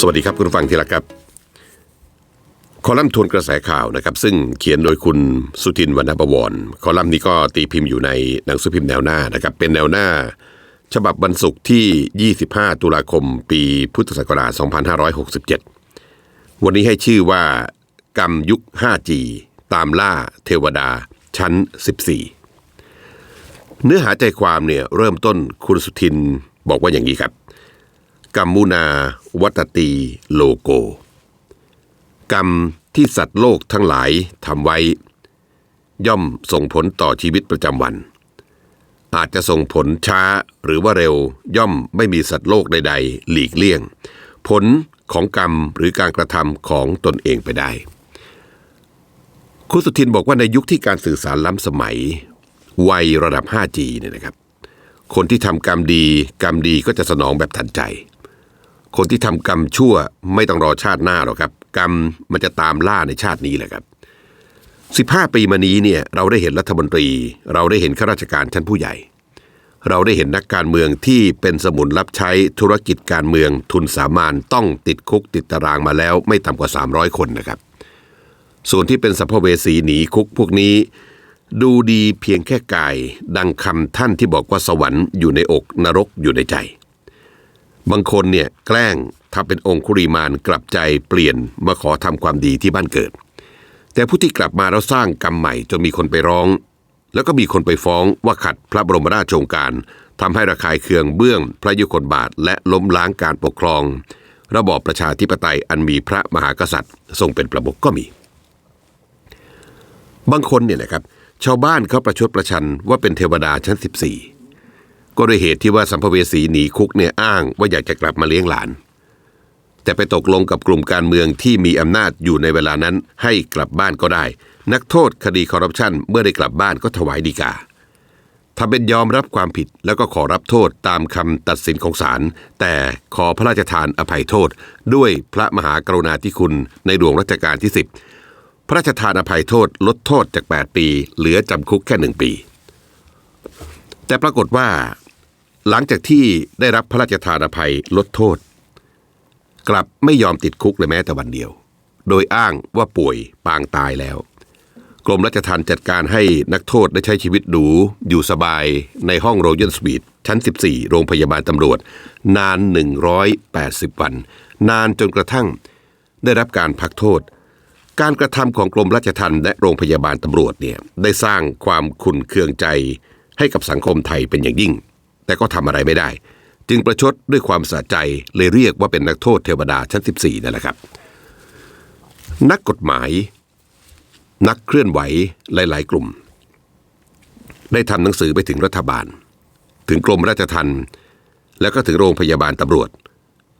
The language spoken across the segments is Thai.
สวัสดีครับคุณฟังที่รักครับ คอลัมน์ทวนกระแสข่าวนะครับ ซึ่งเขียนโดยคุณสุทินวรรณประวรคอลัมน์นี้ก็ตีพิมพ์อยู่ในหนังสือพิมพ์แนวหน้านะครับ เป็นแนวหน้า ฉบับวันศุกร์ที่ 25 ตุลาคม ปีพุทธศักราช 2567 วันนี้ให้ชื่อว่า กรรมยุค 5G ตามล่าเทวดา ชั้น 14 เนื้อหาใจความเนี่ยเริ่มต้นคุณสุทินบอกว่าอย่างนี้ครับ กัมมุนาวัตตีโลโก กรรมที่สัตว์โลกทั้งหลายทำไว้ ย่อมส่งผลต่อชีวิตประจำวัน อาจจะส่งผลช้าหรือว่าเร็วย่อมไม่มีสัตว์โลกใด ๆ หลีกเลี่ยง ผลของกรรมหรือการกระทำของตนเองไปได้ คุณสุทินบอกว่าในยุคที่การสื่อสารล้ำสมัย วัยระดับ 5G เนี่ยนะครับ คนที่ทำกรรมดี กรรมดีก็จะสนองแบบทันใจ คนที่ทำกรรมชั่วไม่ต้องรอชาติหน้าหรอกครับ กรรมมันจะตามล่าในชาตินี้แหละครับ 15 ปีมานี้เนี่ยเราได้เห็นรัฐมนตรี เราได้เห็นข้าราชการชั้นผู้ใหญ่ เราได้เห็นนักการเมืองที่เป็นสมุนรับใช้ธุรกิจการเมืองทุนสามานต้องติดคุกติดตารางมาแล้วไม่ต่ำกว่า 300 คนนะครับ ส่วนที่เป็นสัพเพเวสีหนีคุกพวกนี้ ดูดีเพียงแค่กาย ดังคำท่านที่บอกว่าสวรรค์อยู่ในอกนรกอยู่ในใจ บางคนเนี่ยแกล้งถ้าเป็นองคุริมานกลับใจเปลี่ยนมาขอทำความดีที่บ้านเกิด แต่ผู้ที่กลับมาแล้วสร้างกรรมใหม่จนมีคนไปร้อง แล้วก็มีคนไปฟ้องว่าขัดพระบรมราชโองการทำให้ระคายเคืองเบื้องพระยุคลบาทและล้มล้างการปกครอง ระบอบประชาธิปไตยอันมีพระมหากษัตริย์ ทรงเป็นประมุขก็มี บางคนเนี่ยนะครับชาวบ้านเขาประชดประชันว่าเป็นเทวดาชั้น 14 ก็ด้วยเหตุที่ว่าสัมภเวสีหนีคุกเนี่ยอ้างว่าอยากจะกลับมาเลี้ยงหลาน แต่ไปตกลงกับกลุ่มการเมืองที่มีอำนาจอยู่ในเวลานั้นให้กลับบ้านก็ได้ นักโทษคดีคอร์รัปชันเมื่อได้กลับบ้านก็ถวายดีกาทำเป็นยอมรับความผิดแล้วก็ขอรับโทษตามคำตัดสินของศาลแต่ขอพระราชทานอภัยโทษ ด้วยพระมหากรุณาธิคุณในหลวงรัชกาลที่ 10 พระราชทานอภัยโทษลดโทษจาก 8 ปี เหลือจำคุกแค่หนึ่งปี แต่ปรากฏว่า หลังจากที่ได้รับพระราชทานอภัยลดโทษ กลับไม่ยอมติดคุกเลยแม้แต่วันเดียว โดยอ้างว่าป่วยปางตายแล้ว กรมราชทัณฑ์จัดการให้นักโทษได้ใช้ชีวิตหรูอยู่สบายในห้องโรยัลสวีทชั้น 14 โรงพยาบาลตำรวจ นาน 180 วัน นานจนกระทั่งได้รับการพักโทษ การกระทำของกรมราชทัณฑ์และโรงพยาบาลตำรวจเนี่ยได้สร้างความขุ่นเคืองใจให้กับสังคมไทยเป็นอย่างยิ่ง แต่ก็ทำอะไรไม่ได้ จึงประชดด้วยความสะใจเลยเรียกว่าเป็นนักโทษเทวดาชั้น 14นั่นแหละครับ นักกฎหมาย นักเคลื่อนไหวหลาย ๆ กลุ่ม ได้ทำหนังสือไปถึงรัฐบาล ถึงกรมราชทัณฑ์แล้วก็ถึงโรงพยาบาลตำรวจ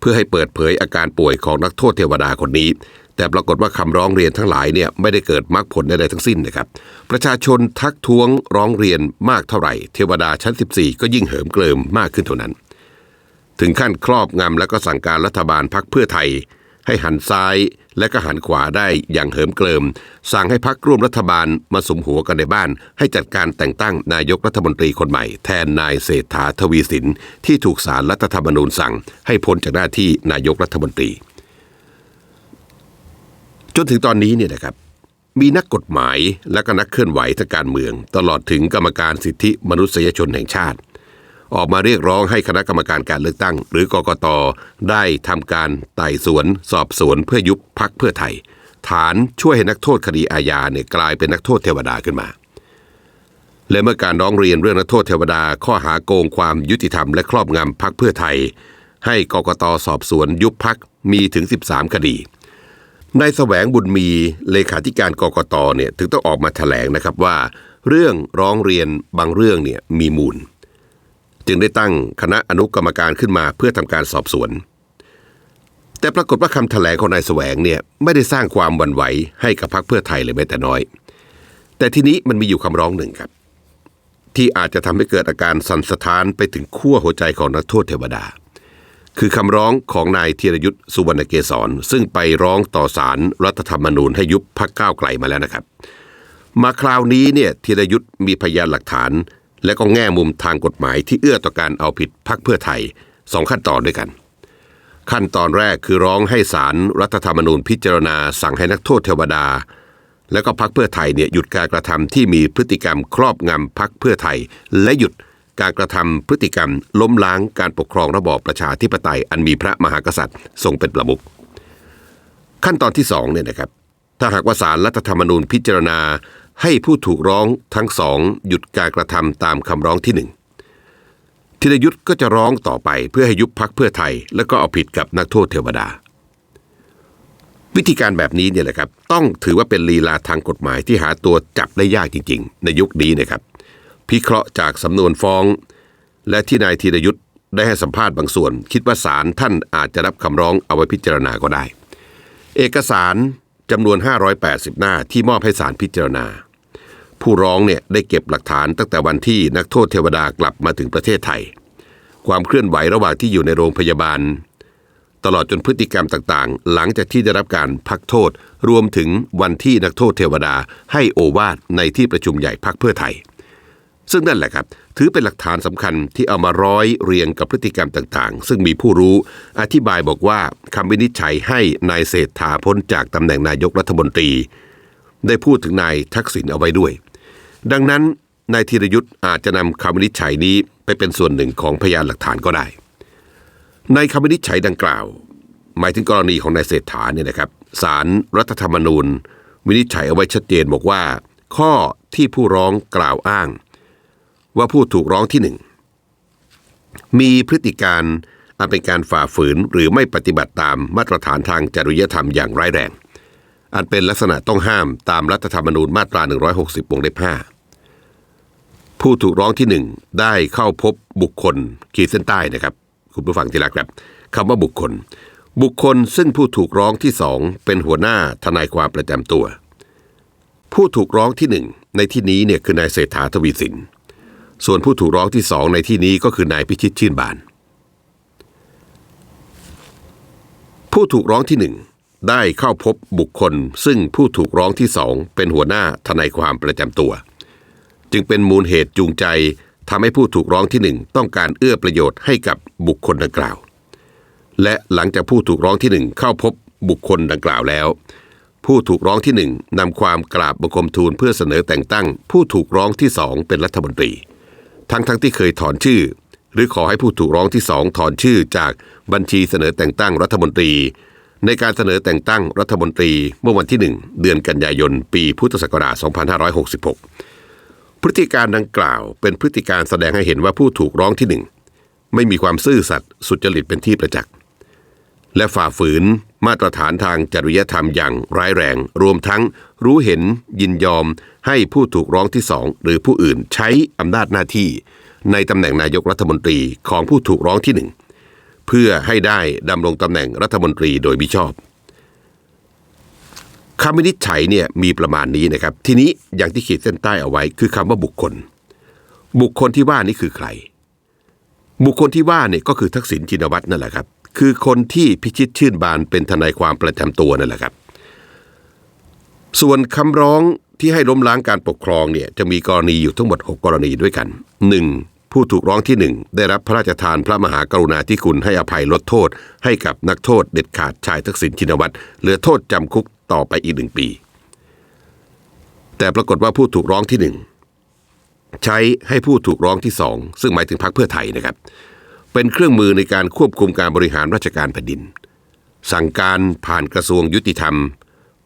เพื่อให้เปิดเผยอาการป่วยของนักโทษเทวดาคนนี้ แต่ปรากฏว่าคำร้องเรียนทั้งหลายเนี่ยไม่ได้เกิดมรรคผลใดๆทั้งสิ้นนะครับ ประชาชนทักท้วงร้องเรียนมากเท่าไหร่ เทวดาชั้น 14 ก็ยิ่งเหิมเกริมมากขึ้นเท่านั้น ถึงขั้นครอบงำและก็สั่งการรัฐบาลพักเพื่อไทย ให้หันซ้ายและก็หันขวาได้อย่างเหิมเกริม สั่งให้พักร่วมรัฐบาลมาสมหัวกันในบ้าน ให้จัดการแต่งตั้งนายกรัฐมนตรีคนใหม่ แทนนายเศรษฐาทวีสินที่ถูกสารรัฐธรรมนูญสั่ง ให้พ้นจากหน้าที่นายกรัฐมนตรี จนถึงตอนนี้เนี่ยนะครับ มีนักกฎหมายและก็นักเคลื่อนไหวทางการเมือง ตลอดถึงกรรมการสิทธิมนุษยชนแห่งชาติ ออกมาเรียกร้องให้คณะกรรมการการเลือกตั้ง หรือกกตได้ทำการไต่สวน สอบสวนเพื่อยุบพักเพื่อไทย ฐานช่วยให้นักโทษคดีอาญาเนี่ยกลายเป็นนักโทษเทวดาขึ้นมาและเมื่อการร้องเรียนเรื่องนักโทษเทวดาข้อหาโกงความยุติธรรมและครอบงำพักเพื่อไทย ให้กกตสอบสวนยุบพักมีถึง 13 คดี นายแสวงบุญมีเลขาธิการกกตเนี่ยถึงต้องออกมาแถลงนะครับว่า เรื่องร้องเรียนบางเรื่องเนี่ยมีมูล จึงได้ตั้งคณะอนุกรรมการขึ้นมาเพื่อทำการสอบสวน แต่ปรากฏว่าคำแถลงของนายแสวงเนี่ยไม่ได้สร้างความวั่นไหวให้กับพรรคเพื่อไทยเลยแม้แต่น้อย แต่ทีนี้มันมีอยู่คำร้องหนึ่งครับ ที่อาจจะทำให้เกิดอาการสั่นสะท้านไปถึงขั้วหัวใจของนักโทษเทวดา คือคำร้องของนายธีรยุทธ์สุวรรณเกษรซึ่งไปร้องต่อศาลรรัฐธรรมนูญให้ยุบพรรคก้าวไกลมาแล้วนะครับ มาคราวนี้เนี่ยธีรยุทธ์มีพยานหลักฐาน และก็แง่มุมทางกฎหมายที่เอื้อต่อการเอาผิดพรรคเพื่อไทยสองขั้นตอนด้วยกัน ขั้นตอนแรกคือร้องให้ศาลรรัฐธรรมนูญพิจารณาสั่งให้นักโทษเทวดา และก็พักเพื่อไทยเนี่ยหยุดการกระทำที่มีพฤติกรรมครอบงำพักเพื่อไทย และหยุด การกระทำพฤติกรรม ล้มล้างการปกครองระบอบประชาธิปไตย อันมีพระมหากษัตริย์ทรงเป็นประมุขขั้นตอนที่สองเนี่ยนะครับถ้าหากว่าศารรัฐธรรมนูญพิจารณาให้ผู้ถูกร้องทั้งสองหยุดการกระทำตามคำร้องที่หนึ่งธีรยุทธ์ก็จะร้องต่อไปเพื่อให้ยุบพักเพื่อไทย แล้วก็เอาผิดกับนักโทษเทวดา วิธีการแบบนี้เนี่ยแหละครับต้องถือว่าเป็นลีลาทางกฎหมายที่หาตัวจับได้ยากจริง ๆ ในยุคนี้นะครับ พิเคราะห์จากสำนวนฟ้อง และที่นายธีรยุทธ์ได้ให้สัมภาษณ์บางส่วน คิดว่าศาลท่านอาจจะรับคำร้องเอาไว้พิจารณาก็ได้ เอกสารจำนวน 580 หน้าที่มอบให้ศาลพิจารณา ผู้ร้องเนี่ยได้เก็บหลักฐานตั้งแต่วันที่นักโทษเทวดากลับมาถึงประเทศไทย ความเคลื่อนไหวระหว่างที่อยู่ในโรงพยาบาล ตลอดจนพฤติกรรมต่างๆ หลังจากที่ได้รับการพักโทษ รวมถึงวันที่นักโทษเทวดาให้โอวาทในที่ประชุมใหญ่พักเพื่อไทย ซึ่งนั่นแหละครับ ถือเป็นหลักฐานสำคัญที่เอามาร้อยเรียงกับพฤติกรรมต่างๆ ซึ่งมีผู้รู้อธิบายบอกว่าคำวินิจฉัยให้นายเศรษฐาพ้นจากตำแหน่งนายกรัฐมนตรี ได้พูดถึงนายทักษิณเอาไว้ด้วย ดังนั้นนายธีรยุทธ์อาจจะนำคำวินิจฉัยนี้ไปเป็นส่วนหนึ่งของพยานหลักฐานก็ได้ ในคำวินิจฉัยดังกล่าว หมายถึงกรณีของนายเศรษฐาเนี่ยนะครับศารรัฐธรรมนูญ วินิจฉัยเอาไว้ชัดเจนบอกว่า ข้อที่ผู้ร้องกล่าวอ้าง ว่าผู้ถูกร้องที่หนึ่งมีพฤติการอันเป็นการฝ่าฝืนหรือไม่ปฏิบัติตามมาตรฐานทางจริยธรรมอย่างร้ายแรง อันเป็นลักษณะต้องห้ามตามรัฐธรรมนูญมาตรา 160วงเล็บ5ผู้ถูกร้องที่หนึ่งได้เข้าพบบุคคลขีดเส้นใต้นะครับ คุณผู้ฟังที่รักครับคำว่าบุคคล บุคคลซึ่งผู้ถูกร้องที่สองเป็นหัวหน้าทนายความประจำตัว ผู้ถูกร้องที่หนึ่งในที่นี้เนี่ยคือนายเศรษฐาทวีสิน ส่วนผู้ถูกร้องที่สองในที่นี้ก็คือนายพิชิตชื่นบาน ผู้ถูกร้องที่หนึ่งได้เข้าพบบุคคล ซึ่งผู้ถูกร้องที่สองเป็นหัวหน้าทนายความประจำตัว จึงเป็นมูลเหตุจูงใจทำให้ผู้ถูกร้องที่หนึ่งต้องการเอื้อประโยชน์ให้กับบุคคลดังกล่าว และหลังจากผู้ถูกร้องที่หนึ่งเข้าพบบุคคลดังกล่าวแล้ว ผู้ถูกร้องที่หนึ่งนำความกราบบังคมทูลเพื่อเสนอแต่งตั้ง ผู้ถูกร้องที่สองเป็นรัฐมนตรี ทั้งทั้งที่เคยถอนชื่อ หรือขอให้ผู้ถูกร้องที่สองถอนชื่อจากบัญชีเสนอแต่งตั้งรัฐมนตรี ในการเสนอแต่งตั้งรัฐมนตรีเมื่อวันที่ 1 เดือนกันยายน ปีพุทธศักราช 2566 พฤติการดังกล่าวเป็นพฤติการแสดงให้เห็นว่าผู้ถูกร้องที่หนึ่งไม่มีความซื่อสัตย์สุจริตเป็นที่ประจักษ์ และฝ่าฝืนมาตรฐานทางจริยธรรมอย่างร้ายแรง รวมทั้งรู้เห็นยินยอมให้ผู้ถูกร้องที่สองหรือผู้อื่นใช้อำนาจหน้าที่ ในตำแหน่งนายกรัฐมนตรีของผู้ถูกร้องที่หนึ่งเพื่อให้ได้ดำรงตำแหน่งรัฐมนตรีโดยมิชอบคำวินิจฉัยเนี่ยมีประมาณนี้นะครับ ทีนี้อย่างที่ขีดเส้นใต้เอาไว้คือคำว่าบุคคล บุคคลที่ว่านี่คือใคร บุคคลที่ว่าเนี่ยก็คือทักษิณชินวัตรนั่นแหละครับ คือคนที่พิชิตชื่นบานเป็นทนายความประจำตัวนั่นแหละครับ ส่วนคำร้องที่ให้ล้มล้างการปกครองเนี่ยจะมีกรณีอยู่ทั้งหมด 6 กรณีด้วยกัน 1. ผู้ถูกร้องที่ 1 ได้รับพระราชทานพระมหากรุณาธิคุณให้อภัยลดโทษ ให้กับนักโทษเด็ดขาดชายทักษิณชินวัตรเหลือโทษจำคุกต่อไปอีกหนึ่งปี แต่ปรากฏว่าผู้ถูกร้องที่หนึ่งใช้ให้ผู้ถูกร้องที่สองซึ่งหมายถึงพรรคเพื่อไทยนะครับ เป็นเครื่องมือในการควบคุมการบริหารราชการแผ่นดิน สั่งการผ่านกระทรวงยุติธรรม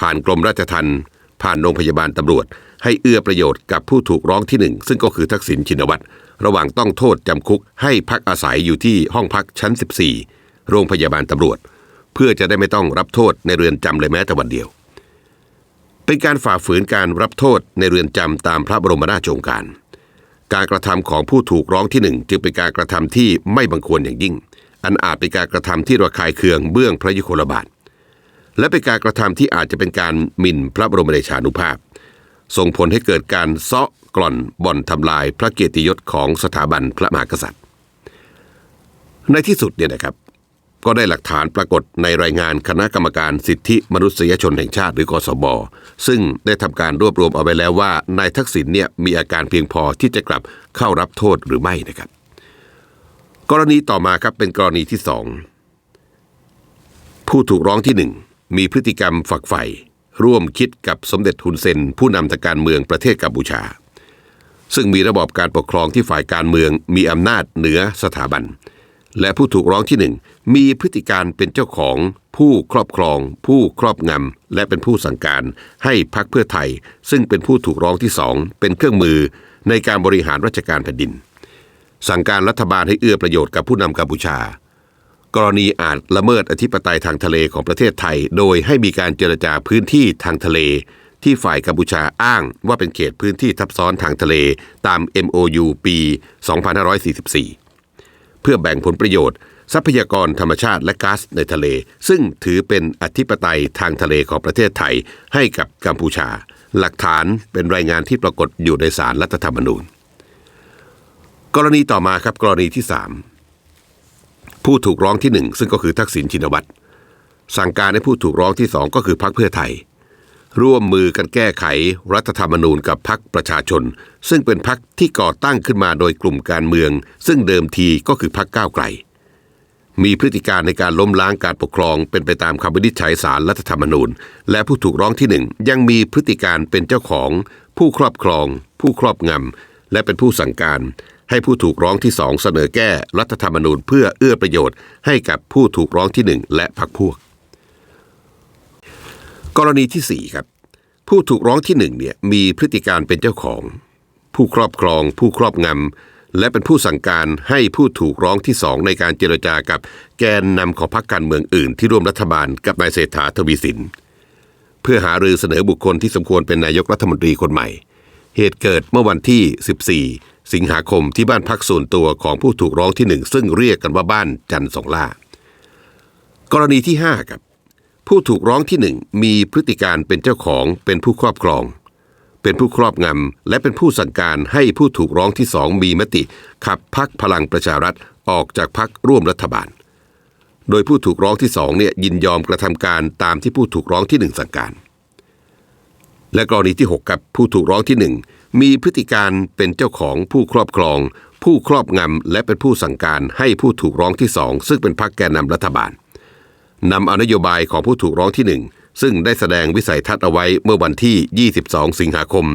ผ่านกรมราชทัณฑ์ผ่านโรงพยาบาลตำรวจ ให้เอื้อประโยชน์กับผู้ถูกร้องที่หนึ่งซึ่งก็คือทักษิณชินวัตรระหว่างต้องโทษจำคุกให้พักอาศัยอยู่ที่ห้องพักชั้น 14 โรงพยาบาลตำรวจ เพื่อจะได้ไม่ต้องรับโทษในเรือนจำเลยแม้แต่วันเดียว เป็นการฝ่าฝืนการรับโทษในเรือนจำตามพระบรมราชโองการ การกระทำของผู้ถูกร้องที่หนึ่งจึงเป็นการกระทำที่ไม่บังควรอย่างยิ่ง อันอาจเป็นการกระทำที่ระคายเคืองเบื้องพระยุคลบาท และเป็นการกระทำที่อาจจะเป็นการหมิ่นพระบรมเดชานุภาพ ส่งผลให้เกิดการเซาะกล่อนบ่อนทำลายพระเกียรติยศของสถาบันพระมหากษัตริย์ ในที่สุดเนี่ยนะครับ ก็ได้หลักฐานปรากฏในรายงานคณะกรรมการสิทธิมนุษยชนแห่งชาติหรือกสบซึ่งได้ทำการรวบรวมเอาไว้แล้วว่านายทักษิณเนี่ยมีอาการเพียงพอที่จะกลับเข้ารับโทษหรือไม่นะครับ กรณีต่อมาครับเป็นกรณีที่สองผู้ถูกร้องที่หนึ่งมีพฤติกรรมฝักใฝ่ร่วมคิดกับสมเด็จฮุนเซน ผู้นำทางการเมืองประเทศกัมพูชา ซึ่งมีระบอบการปกครองที่ฝ่ายการเมืองมีอำนาจเหนือสถาบัน และผู้ถูกร้องที่หนึ่งมีพฤติการเป็นเจ้าของ ผู้ครอบครอง ผู้ครอบงำและเป็นผู้สั่งการให้พรรคเพื่อไทย ซึ่งเป็นผู้ถูกร้องที่สองเป็นเครื่องมือในการบริหารราชการแผ่นดิน สั่งการรัฐบาลให้เอื้อประโยชน์กับผู้นำกัมพูชา กรณีอาจละเมิดอธิปไตยทางทะเลของประเทศไทย โดยให้มีการเจรจาพื้นที่ทางทะเล ที่ฝ่ายกัมพูชาอ้างว่าเป็นเขตพื้นที่ทับซ้อนทางทะเลตาม MOU ปี 2544 เพื่อแบ่งผลประโยชน์ ทรัพยากรธรรมชาติและก๊าซในทะเล ซึ่งถือเป็นอธิปไตยทางทะเลของประเทศไทยให้กับกัมพูชา หลักฐานเป็นรายงานที่ปรากฏอยู่ในสารรัฐธรรมนูญ กรณีต่อมาครับกรณีที่สามผู้ถูกร้องที่หนึ่งซึ่งก็คือทักษิณชินวัตรสั่งการให้ผู้ถูกร้องที่สองก็คือพรรคเพื่อไทย ร่วมมือกันแก้ไขรัฐธรรมนูญกับพรรคประชาชน ซึ่งเป็นพรรคที่ก่อตั้งขึ้นมาโดยกลุ่มการเมือง ซึ่งเดิมทีก็คือพรรคก้าวไกล มีพฤติการในการล้มล้างการปกครอง เป็นไปตามคำวินิจฉัยสารรัฐธรรมนูญ และผู้ถูกร้องที่หนึ่งยังมีพฤติการเป็นเจ้าของ ผู้ครอบครอง ผู้ครอบงำและเป็นผู้สั่งการ ให้ผู้ถูกร้องที่สองเสนอแก้รัฐธรรมนูญเพื่อเอื้อประโยชน์ ให้กับผู้ถูกร้องที่หนึ่งและพรรคพวก กรณีที่สี่ครับ ผู้ถูกร้องที่หนึ่งเนี่ยมีพฤติการเป็นเจ้าของ ผู้ครอบครอง ผู้ครอบงำและเป็นผู้สั่งการให้ผู้ถูกร้องที่สองในการเจรจากับแกนนำของพรรคการเมืองอื่น ที่ร่วมรัฐบาลกับนายเศรษฐาทวีสิน เพื่อหารือเสนอบุคคลที่สมควรเป็นนายกรัฐมนตรีคนใหม่ เหตุเกิดเมื่อวันที่ 14 สิงหาคมที่บ้านพักส่วนตัวของผู้ถูกร้องที่หนึ่งซึ่งเรียกกันว่าบ้านจันทร์สองล่ากรณีที่5ครับ ผู้ถูกร้องที่หนึ่งมีพฤติการเป็นเจ้าของเป็นผู้ครอบครอง เป็นผู้ครอบงำและเป็นผู้สั่งการให้ผู้ถูกร้องที่สองมีมติ ขับพักพลังประชารัฐออกจากพักร่วมรัฐบาล โดยผู้ถูกร้องที่สองเนี่ยยินยอมกระทำการตามที่ผู้ถูกร้องที่หนึ่งสั่งการ และกรณีที่6ครับผู้ถูกร้องที่หนึ่งมีพฤติการเป็นเจ้าของผู้ครอบครอง ผู้ครอบงำและเป็นผู้สั่งการให้ผู้ถูกร้องที่สองซึ่งเป็นพรรคแกนนำรัฐบาล นำเอานโยบายของผู้ถูกร้องที่หนึ่งซึ่งได้แสดงวิสัยทัศน์เอาไว้เมื่อวันที่ 22 สิงหาคม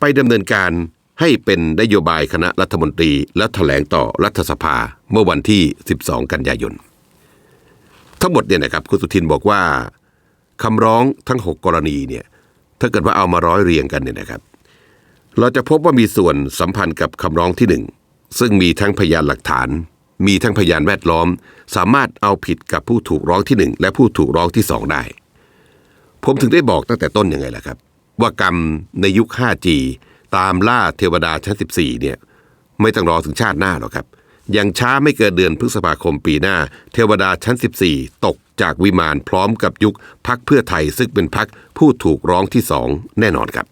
ไปดำเนินการให้เป็นนโยบายคณะรัฐมนตรีและแถลงต่อรัฐสภาเมื่อวันที่ 12 กันยายน ทั้งหมดเนี่ยนะครับคุณสุทินบอกว่าคำร้องทั้ง 6 กรณีเนี่ยถ้าเกิดว่าเอามาร้อยเรียงกันเนี่ยนะครับ เราจะพบว่ามีส่วนสัมพันธ์กับคำร้องที่หนึ่งซึ่งมีทั้งพยานหลักฐาน มีทั้งพยานแวดล้อม สามารถเอาผิดกับผู้ถูกร้องที่หนึ่งและผู้ถูกร้องที่สองได้ ผมถึงได้บอกตั้งแต่ต้นยังไงล่ะครับ ว่ากรรมในยุค 5G ตามล่าเทวดาชั้น 14 เนี่ยไม่ต้องรอถึงชาติหน้าหรอกครับยังช้าไม่เกินเดือนพฤษภาคมปีหน้า เทวดาชั้น 14 ตกจากวิมานพร้อมกับยุคพักเพื่อไทยซึ่งเป็นพักผู้ถูกร้องที่สองแน่นอนครับ